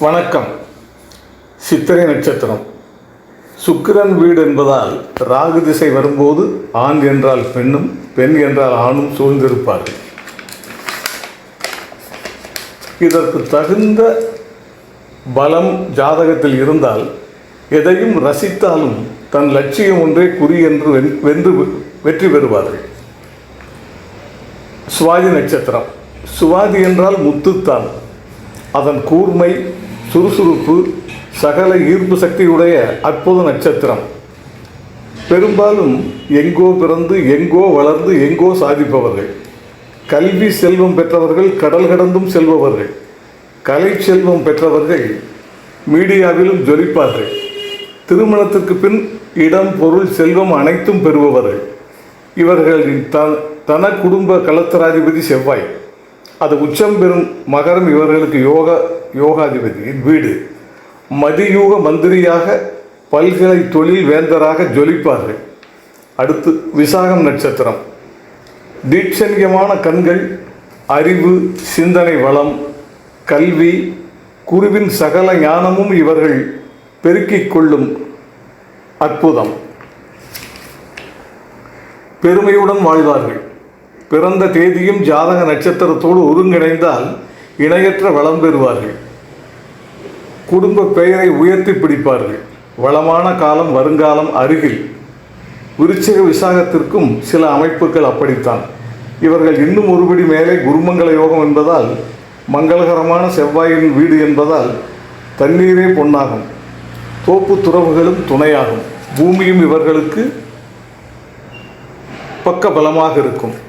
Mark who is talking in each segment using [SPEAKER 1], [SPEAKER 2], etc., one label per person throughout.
[SPEAKER 1] வணக்கம். சித்திரை நட்சத்திரம். சுக்கிரன் வீடு என்பதால் ராகு திசை வரும்போது ஆண் என்றால் பெண்ணும் பெண் என்றால் ஆணும் சூழ்ந்திருப்பார்கள். இதற்கு தகுந்த பலம் ஜாதகத்தில் இருந்தால் எதையும் ரசித்தாலும் தன் லட்சியம் ஒன்றே குறி என்று வென்- வென்று வெற்றி பெறுவார்கள். சுவாதி நட்சத்திரம். சுவாதி என்றால் முத்துத்தான். அதன் கூர்மை சுறுசுறுப்பு சகல ஈர்ப்பு சக்தியுடைய அற்புத நட்சத்திரம். பெரும்பாலும் எங்கோ பிறந்து எங்கோ வளர்ந்து எங்கோ சாதிப்பவர்கள். கல்வி செல்வம் பெற்றவர்கள் கடல் கடந்தும் செல்பவர்கள். கலை செல்வம் பெற்றவர்கள் மீடியாவிலும் ஜொலிப்பார்கள். திருமணத்திற்கு பின் இடம் பொருள் செல்வம் அனைத்தும் பெறுபவர்கள். இவர்களின் த தன குடும்ப கலத்தராதிபதி செவ்வாய். அது உச்சம் பெறும் மகரம் இவர்களுக்கு யோக யோகாதிபதியின் வீடு. மதியூக மந்திரியாக பல்கலை தொழில் வேந்தராக ஜொலிப்பார்கள். அடுத்து விசாகம் நட்சத்திரம். தீட்சண்யமான கண்கள் அறிவு சிந்தனை வளம் கல்வி குருவின் சகல ஞானமும் இவர்கள் பெருக்கிக் கொள்ளும் அற்புதம். பெருமையுடன் வாழ்வார்கள். பிறந்த தேதியும் ஜாதக நட்சத்திரத்தோடு ஒருங்கிணைந்தால் இணையற்ற வளம் பெறுவார்கள். குடும்ப பெயரை உயர்த்தி பிடிப்பார்கள். வளமான காலம் வருங்காலம் அருகில். விருச்சிக விசாகத்திற்கும் சில அமைப்புகள் அப்படித்தான். இவர்கள் இன்னும் ஒருபடி மேலே குருமங்கள யோகம் என்பதால் மங்களகரமான செவ்வாயின் வீடு என்பதால் தண்ணீரே பொன்னாகும். தோப்பு துறவுகளும் துணையாகும். பூமியும் இவர்களுக்கு பக்க பலமாக இருக்கும்.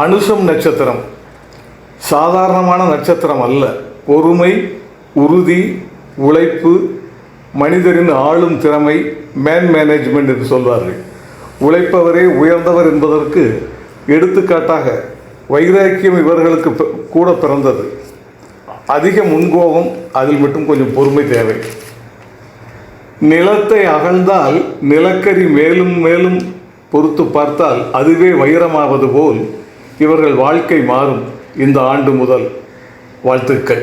[SPEAKER 1] அனுஷம் நட்சத்திரம். சாதாரணமான நட்சத்திரம் அல்ல. பொறுமை உறுதி உழைப்பு மனிதரின் ஆளும் திறமை மேன் மேனேஜ்மெண்ட் என்று சொல்வார்கள். உழைப்பவரே உயர்ந்தவர் என்பதற்கு எடுத்துக்காட்டாக வைராக்கியம் இவர்களுக்கு கூட பிறந்தது. அதிக முன்கோபம் அதில் மட்டும் கொஞ்சம் பொறுமை தேவை. நிலத்தை அகழ்ந்தால் நிலக்கரி மேலும் மேலும் பொறுத்து பார்த்தால் அதுவே வைரமாவது போல் இவர்கள் வாழ்க்கை மாறும் இந்த ஆண்டு முதல் வாழ்த்துக்கள்.